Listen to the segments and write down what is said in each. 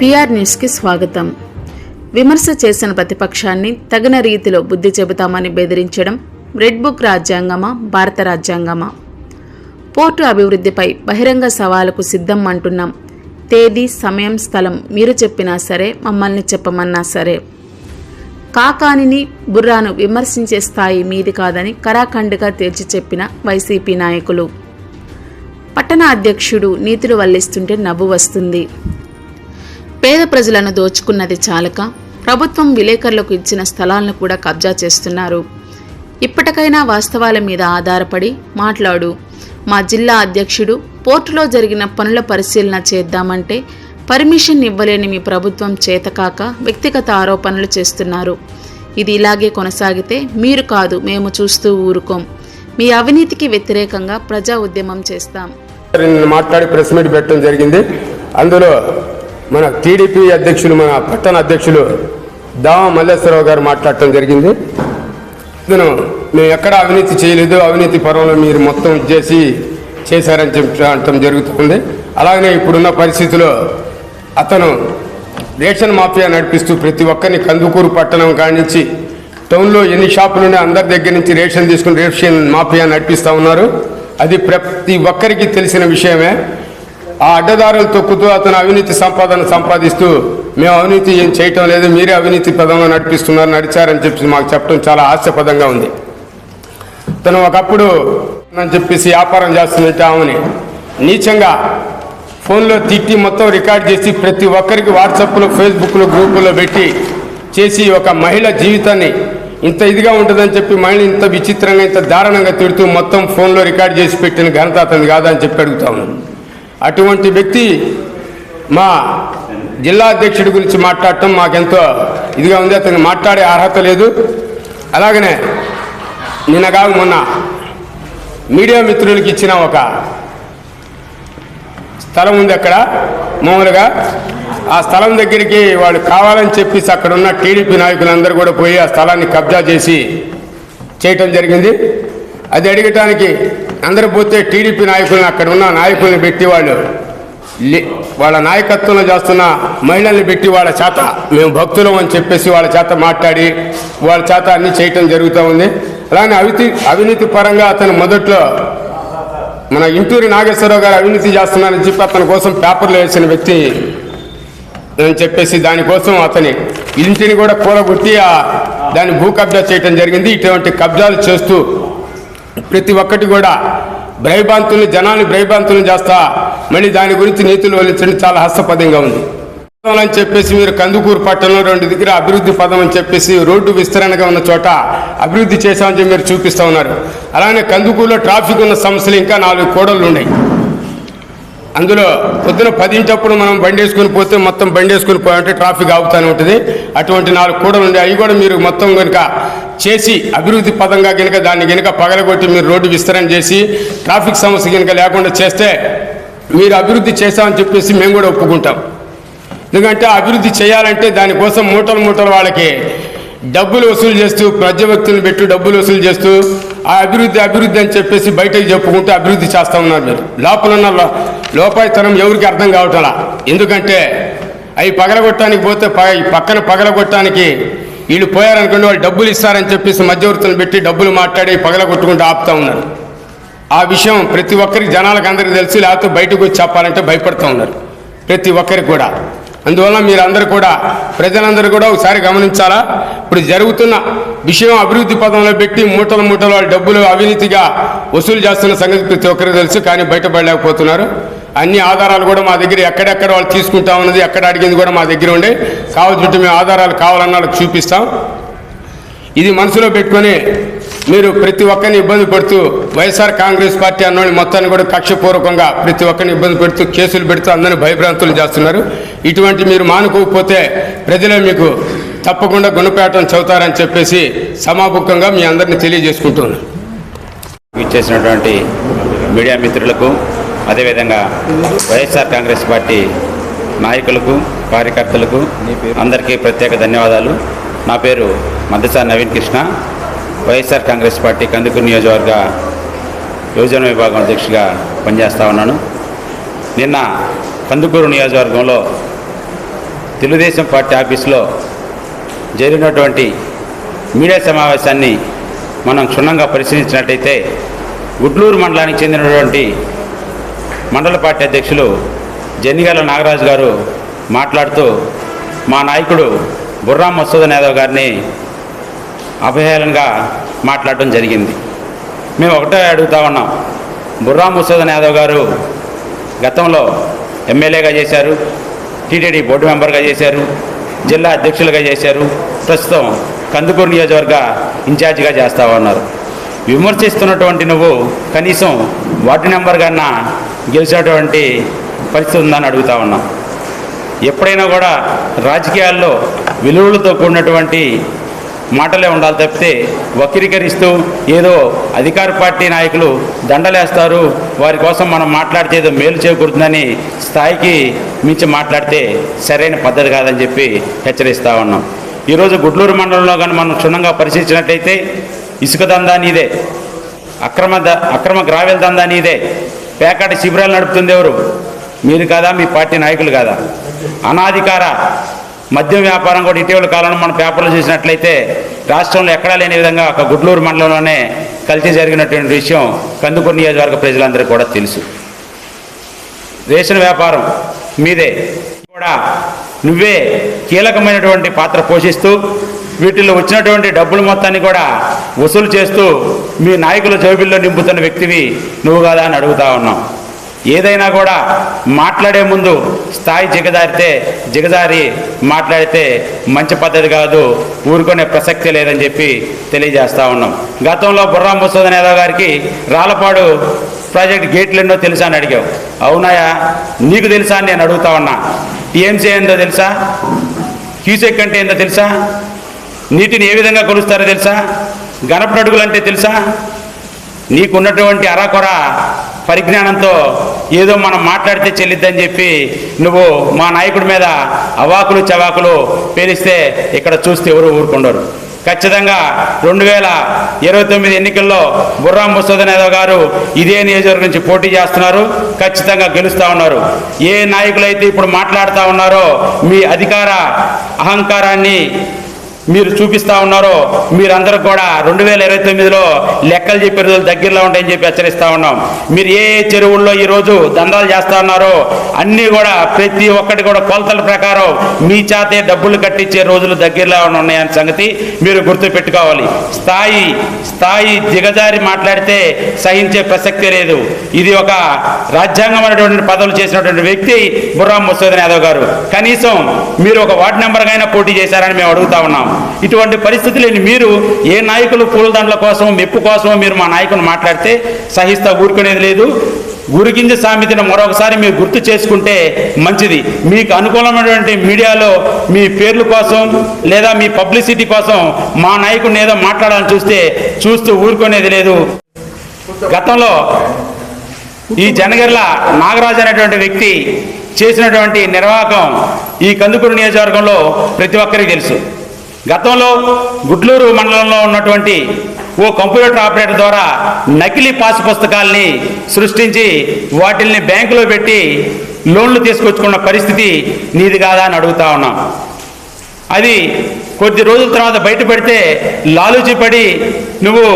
PR న్యూస్కి స్వాగతం. విమర్శ చేసిన ప్రతిపక్షాన్ని తగిన రీతిలో బుద్ధి చెబుతామని బెదిరించడం రెడ్ బుక్ రాజ్యాంగమా భారత రాజ్యాంగమా? పోర్టు అభివృద్ధిపై బహిరంగ సవాలుకు సిద్ధం అంటున్నాం. తేదీ సమయం స్థలం మీరు చెప్పినా సరే మమ్మల్ని చెప్పమన్నా సరే. కాకానిని బుర్రాను విమర్శించే స్థాయి మీది కాదని కరాఖండ్గా తేల్చి చెప్పిన వైసీపీ నాయకులు. పట్టణ అధ్యక్షుడు నీతులు వల్లిస్తుంటే నవ్వు వస్తుంది. పేద ప్రజలను దోచుకున్నది చాలక ప్రభుత్వం విలేకరులకు ఇచ్చిన స్థలాలను కూడా కబ్జా చేస్తున్నారు. ఇప్పటికైనా వాస్తవాల మీద ఆధారపడి మాట్లాడు. మా జిల్లా అధ్యక్షుడు పోర్టులో జరిగిన పనుల పరిశీలన చేద్దామంటే పర్మిషన్ ఇవ్వలేని మీ ప్రభుత్వం చేతకాక వ్యక్తిగత ఆరోపణలు చేస్తున్నారు. ఇది ఇలాగే కొనసాగితే మీరు కాదు మేము చూస్తూ ఊరుకోం. మీ అవినీతికి వ్యతిరేకంగా ప్రజా ఉద్యమం చేస్తాం. మాట్లాడి ప్రెస్ మీట్ పెట్టడం జరిగింది. అందులో మన టీడీపీ అధ్యక్షులు మన పట్టణ అధ్యక్షులు దావా మల్లేశ్వరరావు గారు మాట్లాడటం జరిగింది. ఇతను మేము ఎక్కడ అవినీతి చేయలేదు అవినీతి పరంలో మీరు మొత్తం చేసి చేశారని చెప్పడం జరుగుతుంది. అలాగనే ఇప్పుడున్న పరిస్థితిలో అతను రేషన్ మాఫియా నడిపిస్తూ ప్రతి ఒక్కరిని కందుకూరు పట్టణం కానించి టౌన్లో ఎన్ని షాపులు ఉన్నాయి అందరి దగ్గర నుంచి రేషన్ తీసుకుని రేషన్ మాఫియా నడిపిస్తూ ఉన్నారు. అది ప్రతి ఒక్కరికి తెలిసిన విషయమే. ఆ అడ్డదారులు తొక్కుతూ అతను అవినీతి సంపాదన సంపాదిస్తూ మేము అవినీతి ఏం చేయటం లేదు మీరే అవినీతి పదంలో నడిపిస్తున్నారు నడిచారని చెప్పి మాకు చెప్పడం చాలా హాస్యపదంగా ఉంది. తను ఒకప్పుడు అని చెప్పేసి వ్యాపారం చేస్తుందంటే ఆమెని నీచంగా ఫోన్లో తిట్టి మొత్తం రికార్డ్ చేసి ప్రతి ఒక్కరికి వాట్సాప్లో ఫేస్బుక్లో గ్రూపుల్లో పెట్టి చేసి ఒక మహిళ జీవితాన్ని ఇంత ఇదిగా ఉంటుందని చెప్పి మహిళ ఇంత విచిత్రంగా ఇంత దారుణంగా తిడుతూ మొత్తం ఫోన్లో రికార్డ్ చేసి పెట్టిన ఘనత అతను కాదని చెప్పి అడుగుతా ఉన్నాను. అటువంటి వ్యక్తి మా జిల్లా అధ్యక్షుడి గురించి మాట్లాడటం మాకెంతో ఇదిగా ఉంది. అతను మాట్లాడే అర్హత లేదు. అలాగనే నిన్నగా మొన్న మీడియా మిత్రులకి ఇచ్చిన ఒక స్థలం ఉంది అక్కడ. మామూలుగా ఆ స్థలం దగ్గరికి వాళ్ళు కావాలని చెప్పేసి అక్కడ ఉన్న టీడీపీ నాయకులందరూ కూడా పోయి ఆ స్థలాన్ని కబ్జా చేసి చేయటం జరిగింది. అది అడగటానికి అందరూ పోతే టీడీపీ నాయకులను అక్కడ ఉన్న నాయకుల్ని పెట్టి వాళ్ళు లే- వాళ్ళ నాయకత్వంలో చేస్తున్న మహిళల్ని పెట్టి వాళ్ళ చేత మేము భక్తులం అని చెప్పేసి వాళ్ళ చేత మాట్లాడి వాళ్ళ చేత అన్ని చేయటం జరుగుతూ ఉంది. అలానే అవితి అవినీతి పరంగా అతను మొదట్లో మన ఇంటూరి నాగేశ్వరరావు గారు అవినీతి చేస్తున్నారని చెప్పి అతని కోసం పేపర్లో వేసిన వ్యక్తి అని చెప్పేసి దానికోసం అతని ఇంటిని కూడా కూలగొట్టి దాన్ని భూ కబ్జా చేయటం జరిగింది. ఇటువంటి కబ్జాలు చేస్తూ ప్రతి ఒక్కటి కూడా భయభాంతులు జనాన్ని భయభాంతులను చేస్తా మళ్ళీ దాని గురించి నీతులు వల్లించడం చాలా హస్తపదంగా ఉంది. అని చెప్పేసి మీరు కందుకూరు పట్టణంలో రెండు దగ్గర అభివృద్ధి పదం అని చెప్పేసి రోడ్డు విస్తరణగా ఉన్న చోట అభివృద్ధి చేశామని చెప్పి మీరు చూపిస్తూ ఉన్నారు. అలానే కందుకూరులో ట్రాఫిక్ ఉన్న సమస్యలు ఇంకా నాలుగు కోడళ్ళు ఉన్నాయి. అందులో పొద్దున పదింటప్పుడు మనం బండి వేసుకుని పోతే మొత్తం బండి వేసుకుని పోయాలంటే ట్రాఫిక్ ఆగుతూనే ఉంటుంది. అటువంటి నాలుగు కూడలు ఉండే అవి కూడా మీరు మొత్తం కనుక చేసి అభివృద్ధి పదంగా కనుక దాన్ని కనుక పగలగొట్టి మీరు రోడ్డు విస్తరణ చేసి ట్రాఫిక్ సమస్య కనుక లేకుండా చేస్తే మీరు అభివృద్ధి చేశామని చెప్పేసి మేము కూడా ఒప్పుకుంటాం. ఎందుకంటే అభివృద్ధి చేయాలంటే దానికోసం మూటలు మూటలు వాళ్ళకి డబ్బులు వసూలు చేస్తూ మధ్యవర్తులను పెట్టి డబ్బులు వసూలు చేస్తూ ఆ అభివృద్ధి అభివృద్ధి అని చెప్పేసి బయటకు చెప్పుకుంటూ అభివృద్ధి చేస్తూ ఉన్నారు మీరు. లోపల ఉన్న లోపాయితనం ఎవరికి అర్థం కావటలా? ఎందుకంటే అవి పగలగొట్టడానికి పోతే పక్కన పగలగొట్టడానికి వీళ్ళు పోయారనుకోండి వాళ్ళు డబ్బులు ఇస్తారని చెప్పేసి మధ్యవర్తులను పెట్టి డబ్బులు మాట్లాడి పగల కొట్టుకుంటూ ఆపుతా ఉన్నారు. ఆ విషయం ప్రతి ఒక్కరికి జనాలకు అందరికీ తెలిసి లేకపోతే బయటకు వచ్చి చెప్పాలంటే భయపడుతూ ఉన్నారు. ప్రతి ఒక్కరికి కూడా. అందువల్ల మీరందరూ కూడా ప్రజలందరూ కూడా ఒకసారి గమనించాలా? ఇప్పుడు జరుగుతున్న విషయం అభివృద్ధి పదంలో పెట్టి మూటలు మూటలు డబ్బులు అవినీతిగా వసూలు చేస్తున్న సంగతి ప్రతి ఒక్కరికి తెలుసు కానీ బయటపడలేకపోతున్నారు. అన్ని ఆధారాలు కూడా మా దగ్గర ఎక్కడెక్కడ వాళ్ళు తీసుకుంటా ఉన్నది ఎక్కడ అడిగింది కూడా మా దగ్గర ఉండే. కావాల్సి మేము ఆధారాలు కావాలన్న వాళ్ళకి చూపిస్తాం. ఇది మనసులో పెట్టుకొని మీరు ప్రతి ఒక్కరిని ఇబ్బంది పెడుతూ వైఎస్ఆర్ కాంగ్రెస్ పార్టీ అన్నోళ్ళు మొత్తాన్ని కూడా కక్షపూర్వకంగా ప్రతి ఒక్కరిని ఇబ్బంది పెడుతూ కేసులు పెడుతూ అందరినీ భయభ్రాంతులు చేస్తున్నారు. ఇటువంటి మీరు మానుకోకపోతే ప్రజలే మీకు తప్పకుండా గుణపేటం చదువుతారని చెప్పేసి సమాముఖంగా మీ అందరినీ తెలియజేసుకుంటున్నాను. ఇచ్చేసినటువంటి మీడియా మిత్రులకు అదేవిధంగా వైఎస్ఆర్ కాంగ్రెస్ పార్టీ నాయకులకు కార్యకర్తలకు అందరికీ ప్రత్యేక ధన్యవాదాలు. నా పేరు మద్దసారి నవీన్ కృష్ణ. వైఎస్ఆర్ కాంగ్రెస్ పార్టీ కందుకూరు నియోజకవర్గ యువజన విభాగం అధ్యక్షుడిగా పనిచేస్తూ ఉన్నాను. నిన్న కందుకూరు నియోజకవర్గంలో తెలుగుదేశం పార్టీ ఆఫీసులో జరిగినటువంటి మీడియా సమావేశాన్ని మనం క్షుణ్ణంగా పరిశీలించినట్టయితే గుడ్లూరు మండలానికి చెందినటువంటి మండల పార్టీ అధ్యక్షులు జన్నిగాల నాగరాజు గారు మాట్లాడుతూ మా నాయకుడు బుర్రా మసూదన్ యాదవ్ గారిని అభయాలంగా మాట్లాడడం జరిగింది. మేము ఒకటే అడుగుతా ఉన్నాం. బుర్రా మసూదన్ యాదవ్ గారు గతంలో ఎమ్మెల్యేగా చేశారు టీటీడీ బోర్డు మెంబర్గా చేశారు జిల్లా అధ్యక్షులుగా చేశారు ప్రస్తుతం కందుకూరు నియోజకవర్గ ఇన్ఛార్జిగా చేస్తా ఉన్నారు. విమర్శిస్తున్నటువంటి నువ్వు కనీసం వార్డు నెంబర్ కన్నా గెలిచినటువంటి పరిస్థితి ఉందని అడుగుతా ఉన్నాం. ఎప్పుడైనా కూడా రాజకీయాల్లో విలువలతో కూడినటువంటి మాటలే ఉండాలి తప్పితే వక్రీకరిస్తూ ఏదో అధికార పార్టీ నాయకులు దండలేస్తారు. వారి కోసం మనం మాట్లాడితే ఏదో మేలు చేకూరుతుందని స్థాయికి మించి మాట్లాడితే సరైన పద్ధతి కాదని చెప్పి హెచ్చరిస్తూ ఉన్నాం. ఈరోజు గుడ్లూరు మండలంలో కానీ మనం క్షుణ్ణంగా పరిశీలించినట్లయితే ఇసుక దందా నీదే. అక్రమ ద అక్రమ గ్రావెల్ దందా నీదే. పేకాట శిబిరాలు నడుపుతుంది ఎవరు? మీరు కాదా? మీ పార్టీ నాయకులు కాదా? అనాధికార మద్యం వ్యాపారం కూడా ఇటీవల కాలంలో మన పేపర్లో చూసినట్లయితే రాష్ట్రంలో ఎక్కడా లేని విధంగా ఒక గుడ్లూరు మండలంలోనే కలిసి జరిగినటువంటి విషయం కందుకూరు నియోజకవర్గ ప్రజలందరికీ కూడా తెలుసు. రేషన్ వ్యాపారం మీదే. కూడా నువ్వే కీలకమైనటువంటి పాత్ర పోషిస్తూ వీటిల్లో వచ్చినటువంటి డబ్బుల మొత్తాన్ని కూడా వసూలు చేస్తూ మీ నాయకుల జోబిల్లో నింపుతున్న వ్యక్తివి నువ్వు కాదా అని అడుగుతా ఉన్నాం. ఏదైనా కూడా మాట్లాడే ముందు స్థాయి జిగదారితే జిగదారి మాట్లాడితే మంచి పద్ధతి కాదు ఊరుకునే ప్రసక్తి లేదని చెప్పి తెలియజేస్తూ ఉన్నాం. గతంలో బుర్రా ముసోదన్ యాదవ్ గారికి రాలపాడు ప్రాజెక్ట్ గేట్లు ఎన్నో తెలుసా అని అడిగావు. అవునాయా నీకు తెలుసా అని నేను అడుగుతా ఉన్నా. టీఎంసీ ఏందో తెలుసా? క్యూసెక్ అంటే ఏందో తెలుసా? నీటిని ఏ విధంగా కొలుస్తారో తెలుసా? గణపటి అంటే తెలుసా? నీకున్నటువంటి అరాకొర పరిజ్ఞానంతో ఏదో మనం మాట్లాడితే చెల్లిద్దని చెప్పి నువ్వు మా నాయకుడి మీద అవాకులు చవాకులు పేలిస్తే ఇక్కడ చూస్తే ఎవరు ఊరుకుండరు. ఖచ్చితంగా రెండు వేల ఇరవై తొమ్మిది ఎన్నికల్లో బుర్రా ముసోదన్ యాదవ్ గారు ఇదే నియోజకవర్గం నుంచి పోటీ చేస్తున్నారు ఖచ్చితంగా గెలుస్తూ ఉన్నారు. ఏ నాయకులైతే ఇప్పుడు మాట్లాడుతూ ఉన్నారో మీ అధికార అహంకారాన్ని మీరు చూపిస్తా ఉన్నారో మీరందరూ కూడా రెండు వేల ఇరవై తొమ్మిదిలో లెక్కలు చెప్పే రోజులు దగ్గరలో ఉంటాయని చెప్పి హెచ్చరిస్తా ఉన్నాం. మీరు ఏ చెరువుల్లో ఈరోజు దందాలు చేస్తా ఉన్నారో అన్నీ కూడా ప్రతి ఒక్కటి కూడా కొలతల ప్రకారం మీ చేతే డబ్బులు కట్టించే రోజులు దగ్గరలో ఉన్నాయనే సంగతి మీరు గుర్తు పెట్టుకోవాలి స్థాయి స్థాయి దిగజారి మాట్లాడితే సహించే ప్రసక్తే లేదు. ఇది ఒక రాజ్యాంగమైనటువంటి పదవులు చేసినటువంటి వ్యక్తి బుర్రా ముసోదన్ యాదవ్ గారు. కనీసం మీరు ఒక వార్డు నెంబర్గా అయినా పోటీ చేశారని మేము అడుగుతా ఉన్నాం. ఇటువంటి పరిస్థితి లేని మీరు ఏ నాయకులు పూలదండల కోసం మెప్పు కోసం మీరు మా నాయకుని మాట్లాడితే సహిస్తా ఊరుకునేది లేదు. గురిగింజ సామెతను మరొకసారి మీరు గుర్తు చేసుకుంటే మంచిది. మీకు అనుకూలమైనటువంటి మీడియాలో మీ పేర్లు కోసం లేదా మీ పబ్లిసిటీ కోసం మా నాయకుడిని ఏదో మాట్లాడాలని చూస్తే చూస్తూ ఊరుకునేది లేదు. గతంలో ఈ జనగర్ల నాగరాజు అనేటువంటి వ్యక్తి చేసినటువంటి నిర్వాహకం ఈ కందుకూరు నియోజకవర్గంలో ప్రతి ఒక్కరికి తెలుసు. గతంలో గుడ్లూరు మండలంలో ఉన్నటువంటి ఓ కంప్యూటర్ ఆపరేటర్ ద్వారా నకిలీ పాస్ పుస్తకాల్ని సృష్టించి వాటిల్ని బ్యాంకులో పెట్టి లోన్లు తీసుకొచ్చుకున్న పరిస్థితి నీది కాదా అని అడుగుతా ఉన్నాం. అది కొద్ది రోజుల తర్వాత బయట పెడితే నువ్వు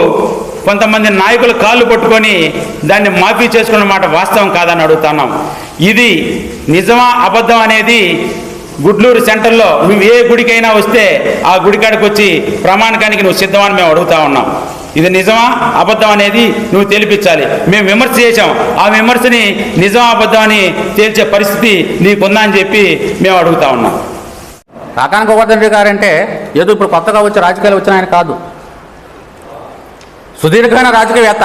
కొంతమంది నాయకులు కాళ్ళు పట్టుకొని దాన్ని మాఫీ చేసుకున్న మాట వాస్తవం కాదని అడుగుతున్నాం ఇది నిజమా అబద్ధం అనేది గుడ్లూరు సెంటర్లో నువ్వు ఏ గుడికైనా వస్తే ఆ గుడికాడికి వచ్చి ప్రమాణకానికి నువ్వు సిద్ధమని మేము అడుగుతా ఉన్నాం. ఇది నిజమా? అబద్ధం అనేది నువ్వు తెలిపించాలి. మేము విమర్శ చేశాం. ఆ విమర్శని నిజం అబద్ధం అని తేల్చే పరిస్థితి నీకుందా అని చెప్పి మేము అడుగుతా ఉన్నాం. కాకాని గోవర్ధన్ రెడ్డి గారంటే ఏదో ఇప్పుడు కొత్తగా వచ్చి రాజకీయాలు వచ్చిన ఆయన కాదు. సుదీర్ఘమైన రాజకీయవేత్త.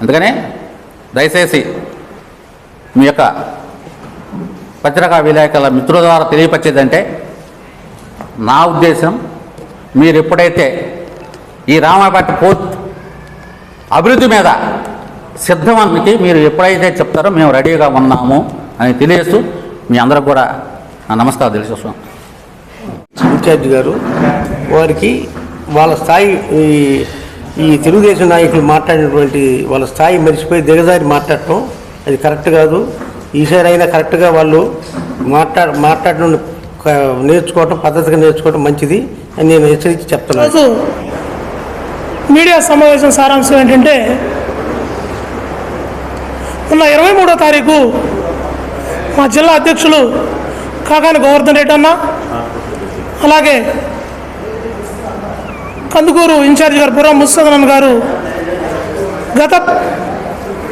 అందుకనే దయచేసి మీ యొక్క పత్రికా విలేకరుల మిత్రుల ద్వారా తెలియపరిచేదంటే నా ఉద్దేశం మీరు ఎప్పుడైతే ఈ రామాపేట పోర్ట్ అభివృద్ధి మీద సిద్ధమానికి మీరు ఎప్పుడైతే చెప్తారో మేము రెడీగా ఉన్నాము అని తెలియజేస్తూ మీ అందరికి కూడా నమస్కారం తెలియజేస్తున్నాం. ఇన్ఛార్జ్ గారు వారికి వాళ్ళ స్థాయి ఈ ఈ తెలుగుదేశం నాయకులు మాట్లాడినటువంటి వాళ్ళ స్థాయి మర్చిపోయి దిగజారి మాట్లాడటం అది కరెక్ట్ కాదు. ఈసారైనా కరెక్ట్గా వాళ్ళు మాట్లాడ మాట్లాడడం నేర్చుకోవటం పద్ధతిగా నేర్చుకోవటం మంచిది అని నేను హెచ్చరించి చెప్తున్నాను. మీడియా సమావేశం సారాంశం ఏంటంటే మొన్న ఇరవై మూడో తారీఖు మా జిల్లా అధ్యక్షులు కాకాని గోవర్ధన్ రెడ్డి అన్న అలాగే కందుకూరు ఇన్ఛార్జ్ గారు పురం ముస్సదనన్ గారు గత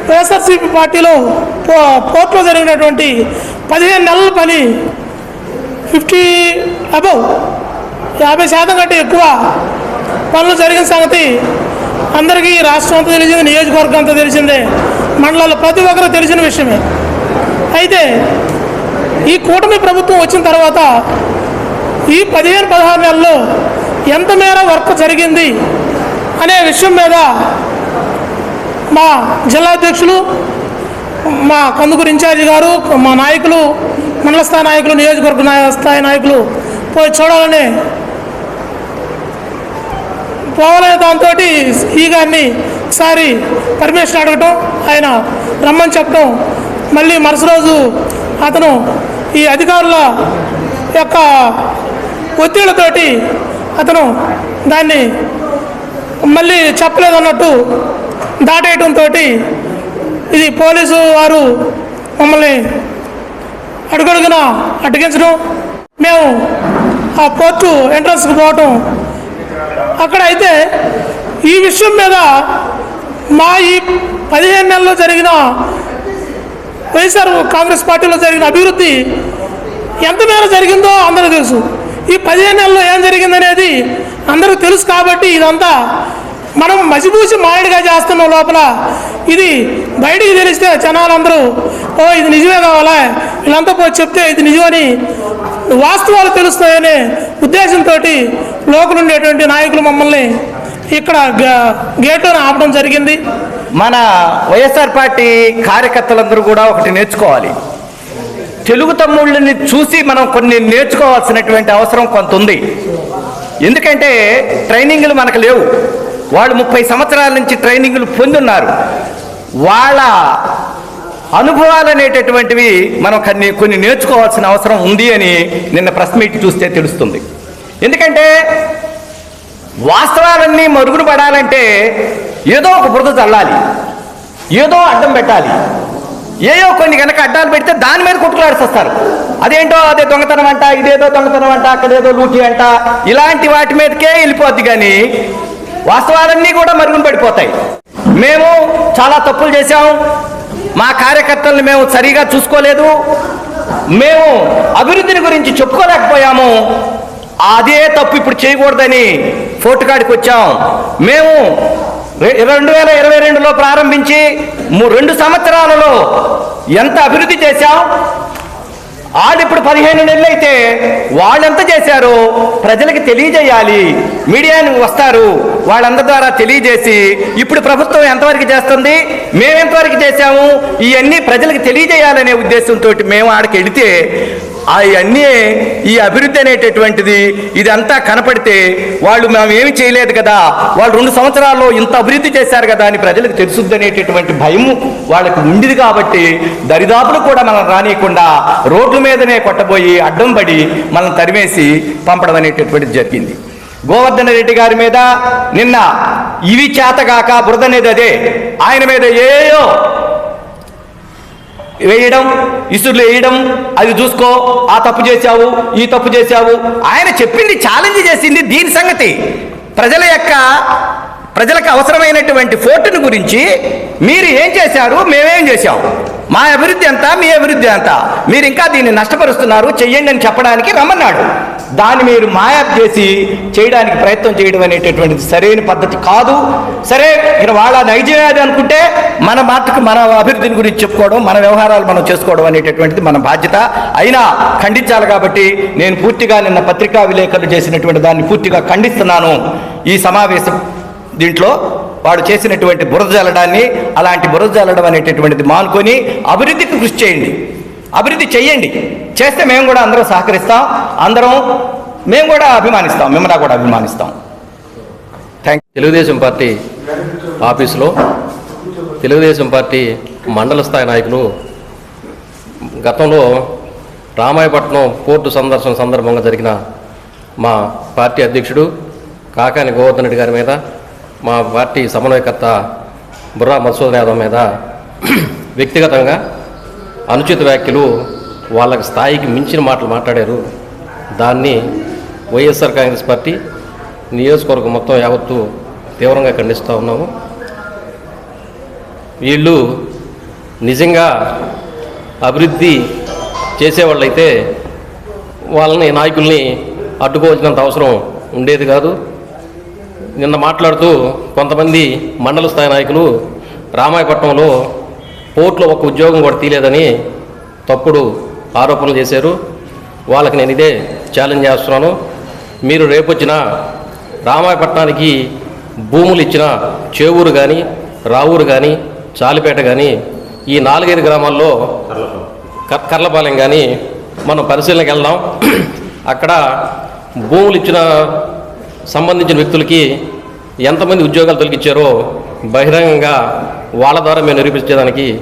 వైఎస్ఆర్సీపీ పార్టీలో పో పోర్ట్లో జరిగినటువంటి పదిహేను నెలల పని ఫిఫ్టీ అబౌవ్ యాభై శాతం కంటే ఎక్కువ పనులు జరిగిన సంగతి అందరికీ రాష్ట్రం అంతా తెలిసింది నియోజకవర్గం అంతా తెలిసిందే మండలాల్లో ప్రతి ఒక్కరూ తెలిసిన విషయమే. అయితే ఈ కూటమి ప్రభుత్వం వచ్చిన తర్వాత ఈ పదిహేను పదహారు నెలల్లో ఎంత మేర వర్క్ జరిగింది అనే విషయం మీద మా జిల్లా అధ్యక్షులు మా కందుకూరు ఇన్ఛార్జి గారు మా నాయకులు మండల స్థాయి నాయకులు నియోజకవర్గ నాయ- స్థాయి నాయకులు పోయి చూడాలని పోవాలనే దాంతో ఈ గారిని ఒకసారి పర్మిషన్ అడగటం ఆయన రమ్మని చెప్పడం మళ్ళీ మరుసటి రోజు అతను ఈ అధికారుల యొక్క ఒత్తిళ్ళతోటి అతను దాన్ని మళ్ళీ చెప్పలేదన్నట్టు దాటేయటంతో ఇది పోలీసు వారు మమ్మల్ని అడుగడుగున అడ్డగించడం. మేము ఆ కోర్టు ఎంట్రన్స్కి పోవటం. అక్కడ అయితే ఈ విషయం మీద మా ఈ పదిహేను నెలల్లో జరిగిన వైఎస్ఆర్ కాంగ్రెస్ పార్టీలో జరిగిన అభివృద్ధి ఎంత మేర జరిగిందో అందరూ తెలుసు. ఈ పదిహేను నెలల్లో ఏం జరిగిందనేది అందరికీ తెలుసు కాబట్టి ఇదంతా మనం మసిపూసి మాయడిగా చేస్తున్న లోపల ఇది బయటికి తెలిస్తే జనాలందరూ ఓ ఇది నిజమే కావాలా? వీళ్ళంతా పోయి చెప్తే ఇది నిజమని వాస్తవాలు తెలుస్తాయనే ఉద్దేశంతో లోకలు ఉండేటువంటి నాయకులు మమ్మల్ని ఇక్కడ గా- గేట్లోనే ఆపడం జరిగింది. మన వైఎస్ఆర్ పార్టీ కార్యకర్తలందరూ కూడా ఒకటి నేర్చుకోవాలి. తెలుగు తమ్ముళ్ళని చూసి మనం కొన్ని నేర్చుకోవాల్సినటువంటి అవసరం కొంత ఉంది. ఎందుకంటే ట్రైనింగ్లు మనకు లేవు. వాళ్ళు ముప్పై సంవత్సరాల నుంచి ట్రైనింగ్లు పొందున్నారు. వాళ్ళ అనుభవాలు అనేటటువంటివి మనం కొన్ని కొన్ని నేర్చుకోవాల్సిన అవసరం ఉంది అని నిన్న ప్రెస్ మీట్ చూస్తే తెలుస్తుంది. ఎందుకంటే వాస్తవాలన్నీ మరుగున పడాలంటే ఏదో ఒక బురద చల్లాలి ఏదో అడ్డం పెట్టాలి. ఏయో కొన్ని కనుక అడ్డాలు పెడితే దాని మీద కొట్టుకులాడుస్తారు అదేంటో అదే దొంగతనం అంట ఇదేదో దొంగతనం అంట అక్కడేదో లూటి అంట ఇలాంటి వాటి మీదకే వెళ్ళిపోద్ది కానీ వాస్తవాలన్నీ కూడా మరుగున పడిపోతాయి. మేము చాలా తప్పులు చేశాము. మా కార్యకర్తల్ని మేము సరిగా చూసుకోలేదు. మేము అభివృద్ధిని గురించి చెప్పుకోలేకపోయాము. అదే తప్పు ఇప్పుడు చేయకూడదని ఫోర్టుకాడికి వచ్చాం. మేము రెండు వేల ఇరవై రెండులో ప్రారంభించి రెండు సంవత్సరాలలో ఎంత అభివృద్ధి చేశాం? ఆడిప్పుడు పదిహేను నెలలు అయితే వాళ్ళు చేశారో ప్రజలకు తెలియజేయాలి. మీడియాని వస్తారు. వాళ్ళందరి ద్వారా తెలియజేసి ఇప్పుడు ప్రభుత్వం ఎంతవరకు చేస్తుంది మేము ఎంతవరకు చేశాము ఇవన్నీ ప్రజలకు తెలియజేయాలనే ఉద్దేశంతో మేము ఆడికి వెళితే అవన్నీ ఈ అభివృద్ధి అనేటటువంటిది ఇదంతా కనపడితే వాళ్ళు మేము ఏమి చేయలేదు కదా? వాళ్ళు రెండు సంవత్సరాల్లో ఇంత అభివృద్ధి చేశారు కదా అని ప్రజలకు తెలుసుద్ది అనేటటువంటి భయం వాళ్ళకు ఉండేది కాబట్టి దరిదాపులు కూడా మనం రానియకుండా రోడ్ల మీదనే కొట్టబోయి అడ్డం పడి మనం తరిమేసి పంపడం అనేటటువంటిది జరిగింది. గోవర్ధన రెడ్డి గారి మీద నిన్న ఇవి చేతగాక బురద అనేది అదే. ఆయన మీద ఏయో వేయడం ఇసురులు వేయడం అది చూసుకో ఆ తప్పు చేశావు ఈ తప్పు చేశావు. ఆయన చెప్పింది ఛాలెంజ్ చేసింది దీని సంగతి. ప్రజల యొక్క ప్రజలకు అవసరమైనటువంటి ఫోర్టును గురించి మీరు ఏం చేశారు మేమేం చేశాము మా అభివృద్ధి ఎంత మీ అభివృద్ధి ఎంత మీరు ఇంకా దీన్ని నష్టపరుస్తున్నారు చెయ్యండి అని చెప్పడానికి రమ్మన్నాడు. దాన్ని మీరు మాయాప్ చేసి చేయడానికి ప్రయత్నం చేయడం అనేటటువంటిది సరైన పద్ధతి కాదు. సరే ఇక్కడ వాళ్ళ నైజమే అనుకుంటే మన మాటకు మన అభివృద్ధిని గురించి చెప్పుకోవడం మన వ్యవహారాలు మనం చేసుకోవడం అనేటటువంటిది మన బాధ్యత. అయినా ఖండించాలి కాబట్టి నేను పూర్తిగా నిన్న పత్రికా విలేకరులు చేసినటువంటి దాన్ని పూర్తిగా ఖండిస్తున్నాను. ఈ సమావేశం దీంట్లో వాడు చేసినటువంటి బురద జల్లడాన్ని అలాంటి బురద జల్లడం అనేటటువంటిది మానుకొని అభివృద్ధికి కృషి చేయండి. అభివృద్ధి చెయ్యండి. చేస్తే మేము కూడా అందరం సహకరిస్తాం. అందరం మేము కూడా అభిమానిస్తాం. మిమ్మల్ని కూడా అభిమానిస్తాం. థ్యాంక్ తెలుగుదేశం పార్టీ ఆఫీసులో తెలుగుదేశం పార్టీ మండల స్థాయి నాయకులు గతంలో రామాయపట్నం పోర్టు సందర్శన సందర్భంగా జరిగిన మా పార్టీ అధ్యక్షుడు కాకాని గోవర్ధన్ రెడ్డి గారి మీద మా పార్టీ సమన్వయకర్త బుర్రా మధుసూదన్ యాదవ్ మీద వ్యక్తిగతంగా అనుచిత వ్యాఖ్యలు వాళ్ళకి స్థాయికి మించిన మాటలు మాట్లాడారు. దాన్ని వైఎస్ఆర్ కాంగ్రెస్ పార్టీ నియోజకవర్గం మొత్తం యావత్తు తీవ్రంగా ఖండిస్తూ ఉన్నాము. వీళ్ళు నిజంగా అభివృద్ధి చేసేవాళ్ళైతే వాళ్ళని నాయకుల్ని అడ్డుకోవాల్సినంత అవసరం ఉండేది కాదు. నిన్న మాట్లాడుతూ కొంతమంది మండల స్థాయి నాయకులు రామాయపట్నంలో పోర్ట్లో ఒక ఉద్యోగం కూడా తీయలేదని తప్పుడు ఆరోపణలు చేశారు. వాళ్ళకి నేను ఇదే ఛాలెంజ్ చేస్తున్నాను. మీరు రేపొచ్చిన రామాయపట్నానికి భూములు ఇచ్చిన చేవూరు కానీ రావూరు కానీ చాలిపేట కానీ ఈ నాలుగైదు గ్రామాల్లో కర్- కర్లపాలెం కానీ మనం పరిశీలనకి వెళ్దాం. అక్కడ భూములు ఇచ్చిన సంబంధించిన వ్యక్తులకి ఎంతమంది ఉద్యోగాలు తొలగించారో బహిరంగంగా వాళ్ళ ద్వారా మేము నిరూపించేదానికి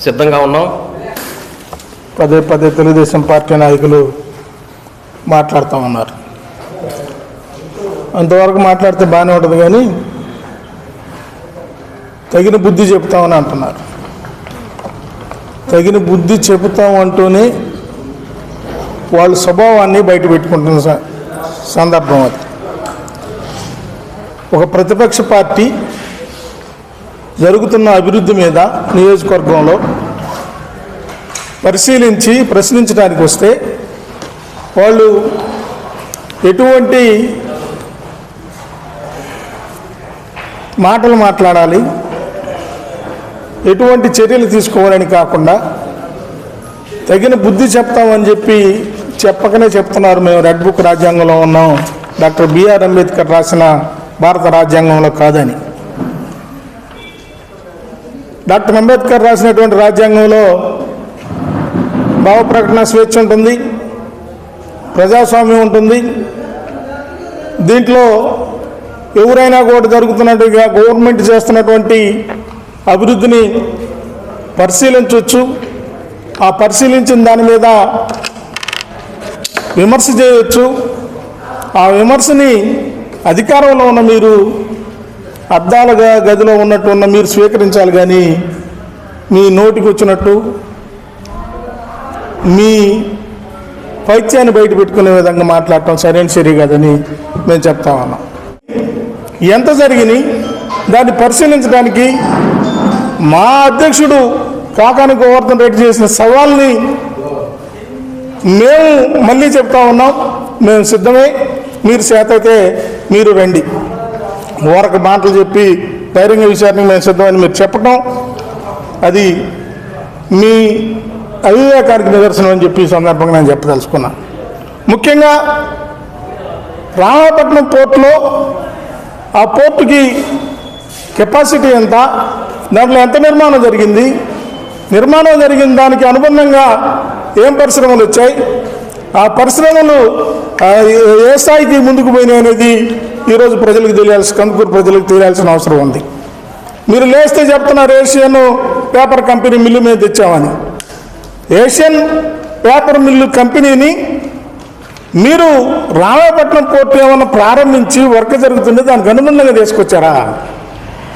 సిద్ధంగా ఉన్నాం. పదే పదే తెలుగుదేశం పార్టీ నాయకులు మాట్లాడుతూ ఉన్నారు. అంతవరకు మాట్లాడితే బాగానే ఉంటుంది కానీ తగిన బుద్ధి చెప్తామని అంటున్నారు. తగిన బుద్ధి చెబుతాం అంటూనే వాళ్ళ స్వభావాన్ని బయట పెట్టుకుంటున్న స- సందర్భం అది. ఒక ప్రతిపక్ష పార్టీ జరుగుతున్న అభివృద్ధి మీద నియోజకవర్గంలో పరిశీలించి ప్రశ్నించడానికి వస్తే వాళ్ళు ఎటువంటి మాటలు మాట్లాడాలి ఎటువంటి చర్యలు తీసుకోవాలని కాకుండా తగిన బుద్ధి చెప్తామని చెప్పి చెప్పకనే చెప్తున్నారు. మేము రెడ్ బుక్ రాజ్యాంగంలో ఉన్నాం. డాక్టర్ బిఆర్ అంబేద్కర్ రాసిన భారత రాజ్యాంగంలో కాదని. డాక్టర్ అంబేద్కర్ రాసినటువంటి రాజ్యాంగంలో భావ ప్రకటన స్వేచ్ఛ ఉంటుంది ప్రజాస్వామ్యం ఉంటుంది. దీంట్లో ఎవరైనా కూడా జరుగుతున్నట్టుగా గవర్నమెంట్ చేస్తున్నటువంటి అభివృద్ధిని పరిశీలించవచ్చు ఆ పరిశీలించిన దాని మీద విమర్శ చేయవచ్చు ఆ విమర్శని అధికారంలో ఉన్న మీరు అద్దాలుగా గదిలో ఉన్నట్టు ఉన్న మీరు స్వీకరించాలి కానీ మీ నోటికి వచ్చినట్టు మీ పైత్యాన్ని బయట పెట్టుకునే విధంగా మాట్లాడటం సరైన సరి కాదని మేము చెప్తా ఉన్నాం. ఎంత జరిగినాయి దాన్ని పరిశీలించడానికి మా అధ్యక్షుడు కాకాని గోవర్ధన్ రెడ్డి చేసిన సవాల్ని మేము మళ్ళీ చెప్తా ఉన్నాం. మేము సిద్ధమే. మీరు చేతైతే మీరు రండి. ఓరక మాటలు చెప్పి బహిరంగ విచారణ మేము సిద్ధమని మీరు చెప్పటం అది మీ అవివేకానికి నిదర్శనం అని చెప్పి ఈ సందర్భంగా నేను చెప్పదలుచుకున్నా. ముఖ్యంగా రామాపట్నం పోర్టులో ఆ పోర్టుకి కెపాసిటీ ఎంత దాంట్లో ఎంత నిర్మాణం జరిగింది నిర్మాణం జరిగిన దానికి అనుబంధంగా ఏం పరిశ్రమలు వచ్చాయి ఆ పరిశ్రమలు ఏ- స్థాయికి ముందుకు పోయినాయి అనేది ఈరోజు ప్రజలకు తెలియాల్సి కందుకూరు ప్రజలకు తెలియాల్సిన అవసరం ఉంది. మీరు లేస్తే చెప్తున్నారు ఏషియన్ పేపర్ కంపెనీ మిల్లు మీద తెచ్చామని. ఏషియన్ పేపర్ మిల్లు కంపెనీని మీరు రామాయపట్నం పోర్టు ఏమన్నా ప్రారంభించి వర్క్ జరుగుతుంటే దానికి అనుబంధంగా తీసుకొచ్చారా?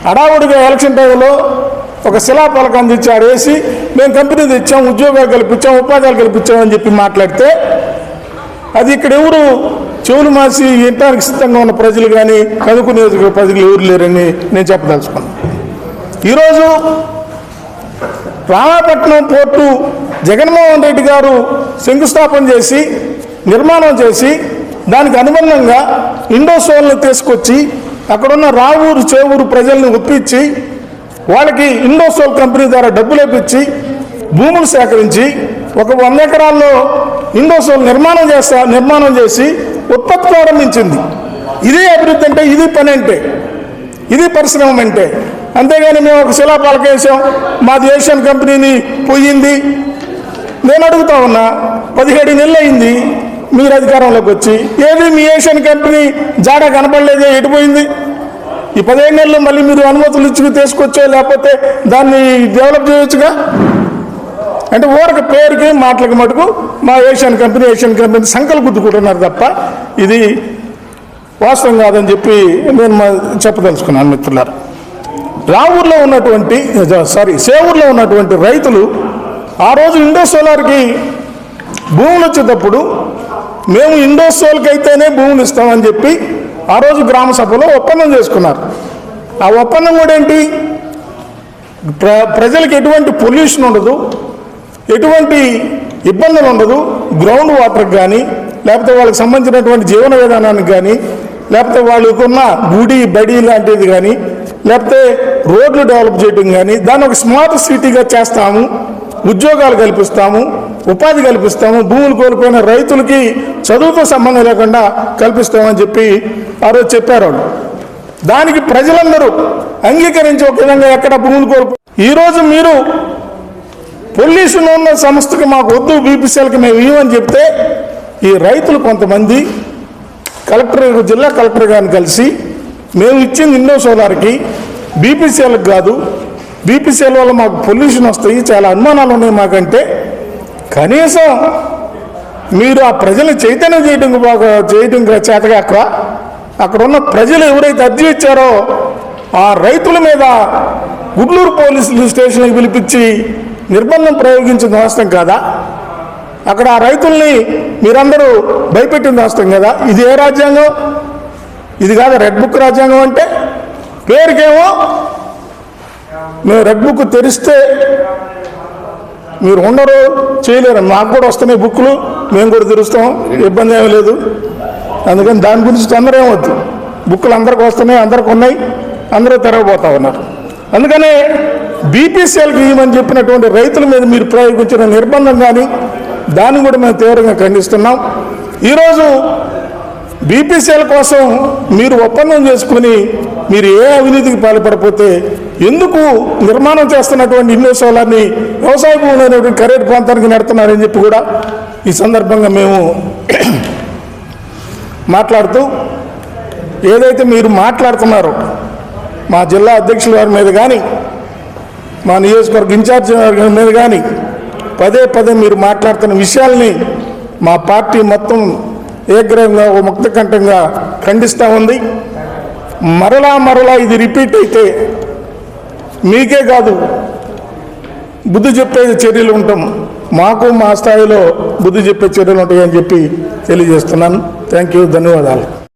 అడావుడిగా ఎలక్షన్ టైంలో ఒక శిలాఫలకం తెచ్చి ఆడేసి మేము కంపెనీ తెచ్చాం ఉద్యోగాలు కల్పించాం ఉపాధ్యాయులు కల్పించాం అని చెప్పి మాట్లాడితే అది ఇక్కడ ఎవరు? చెవులు మాసి వినటానికి సిద్ధంగా ఉన్న ప్రజలు కానీ కదుకు నియోజకవర్గ ప్రజలు ఎవరు లేరని నేను చెప్పదలుచుకున్నాను. ఈరోజు రామాపట్నం పోర్టు జగన్మోహన్ రెడ్డి గారు శంకుస్థాపన చేసి నిర్మాణం చేసి దానికి అనుబంధంగా ఇండోసోల్ని తీసుకొచ్చి అక్కడున్న రావూరు చేవూరు ప్రజల్ని ఒప్పించి వాళ్ళకి ఇండోసోల్ కంపెనీ ద్వారా డబ్బులు ఇప్పించి భూములు సేకరించి ఒక వంద ఎకరాల్లో ఇండోసోల్ నిర్మాణం చేస్తా నిర్మాణం చేసి ఉత్పత్తి ప్రారంభించింది. ఇదే అభివృద్ధి అంటే ఇది పని అంటే ఇది పరిశ్రమ అంటే. అంతేగాని మేము ఒక శిలా వేసాం మాది ఏషియన్ కంపెనీని పోయింది. నేను అడుగుతా ఉన్నా పదిహేడు నెలలు అయింది మీరు అధికారంలోకి వచ్చి ఏది మీ ఏషియన్ కంపెనీ జాడ కనపడలేదే ఎటుపోయింది ఈ పదిహేడు నెలలు మళ్ళీ మీరు అనుమతులు ఇచ్చి తీసుకొచ్చో లేకపోతే దాన్ని డెవలప్ చేయొచ్చుగా? అంటే ఊరక పేరుకి మాటలకు మటుకు మా ఏషియన్ కంపెనీ ఏషియన్ కంపెనీ సంకలు గుద్దుకుంటున్నారు తప్ప ఇది వాస్తవం కాదని చెప్పి నేను మా చెప్పదలుచుకున్నాను మిత్రులారు. రావూర్లో ఉన్నటువంటి సారీ సేవూర్లో ఉన్నటువంటి రైతులు ఆ రోజు ఇండో సోలార్కి భూములు వచ్చేటప్పుడు మేము ఇండో సోల్కి అయితేనే భూములు ఇస్తామని చెప్పి ఆ రోజు గ్రామ సభలో ఒప్పందం చేసుకున్నారు. ఆ ఒప్పందం కూడా ఏంటి? ప్ర ప్రజలకు ఎటువంటి పొల్యూషన్ ఉండదు. ఎటువంటి ఇబ్బందులు ఉండదు. గ్రౌండ్ వాటర్కి కానీ లేకపోతే వాళ్ళకి సంబంధించినటువంటి జీవన విధానానికి కానీ లేకపోతే వాళ్ళకున్న గుడి బడి లాంటిది కానీ లేకపోతే రోడ్లు డెవలప్ చేయడం కానీ దాన్ని ఒక స్మార్ట్ సిటీగా చేస్తాము. ఉద్యోగాలు కల్పిస్తాము ఉపాధి కల్పిస్తాము భూములు కోల్పోయిన రైతులకి చదువుతో సంబంధం లేకుండా కల్పిస్తామని చెప్పి ఆ రోజు చెప్పారు వాళ్ళు. దానికి ప్రజలందరూ అంగీకరించి ఒక విధంగా ఎక్కడ భూములు కోల్పో ఈరోజు మీరు పొల్యూషన్ ఉన్న సంస్థకి మాకు వద్దు బీపీసీఎల్కి మేము ఇవ్వమని చెప్తే ఈ రైతులు కొంతమంది కలెక్టర్ జిల్లా కలెక్టర్ గారిని కలిసి మేము ఇచ్చింది ఇండో సోలార్కి బీపీసీఎల్కి కాదు బీపీసీఎల్ వల్ల మాకు పొల్యూషన్ వస్తాయి చాలా అనుమానాలు ఉన్నాయి మాకంటే. కనీసం మీరు ఆ ప్రజల్ని చైతన్యం చేయడం బాగా చేయడం చేతగాక అక్కడ ఉన్న ప్రజలు ఎవరైతే అర్జీ ఇచ్చారో ఆ రైతుల మీద గుడ్లూరు పోలీసులు స్టేషన్కి పిలిపించి నిర్బంధం ప్రయోగించిన వాస్తవం కాదా? అక్కడ ఆ రైతుల్ని మీరందరూ భయపెట్టిన వాస్తవం కదా? ఇది ఏ రాజ్యాంగం? ఇది కాదు రెడ్ బుక్ రాజ్యాంగం అంటే? పేరుకేమో? మేము రెడ్ బుక్ తెరిస్తే మీరు ఉండరు చేయలేరు. మాకు కూడా వస్తున్నాయి బుక్లు మేము కూడా తెరుస్తాం ఇబ్బంది ఏమీ లేదు. అందుకని దాని గురించి తొందర ఏమవుద్దు బుక్లు అందరికి వస్తున్నాయి అందరికి ఉన్నాయి అందరూ తెరవబోతా ఉన్నారు. అందుకనే బీపీసీఎల్కి ఇవ్వమని చెప్పినటువంటి రైతుల మీద మీరు ప్రయోగించిన నిర్బంధం కానీ దాన్ని కూడా మేము తీవ్రంగా ఖండిస్తున్నాం. ఈరోజు బీపీసీఎల్ కోసం మీరు ఒప్పందం చేసుకుని మీరు ఏ అవినీతికి పాల్పడపోతే ఎందుకు నిర్మాణం చేస్తున్నటువంటి ఇండో సోలార్ని వ్యవసాయ భూములైనటువంటి కరేట్ ప్రాంతానికి నెడుతున్నారని చెప్పి కూడా ఈ సందర్భంగా మేము మాట్లాడుతూ ఏదైతే మీరు మాట్లాడుతున్నారో మా జిల్లా అధ్యక్షుల వారి మీద కానీ మా నియోజకవర్గ ఇన్ఛార్జ్ మీద కానీ పదే పదే మీరు మాట్లాడుతున్న విషయాల్ని మా పార్టీ మొత్తం ఏగ్రహంగా ఓ ఖండిస్తూ ఉంది. మరలా మరలా ఇది రిపీట్ అయితే మీకే కాదు బుద్ధి చెప్పే చర్యలు ఉంటాం. మాకు మా స్థాయిలో బుద్ధి చెప్పే చర్యలు ఉంటాయని చెప్పి తెలియజేస్తున్నాను. థ్యాంక్ యూ ధన్యవాదాలు.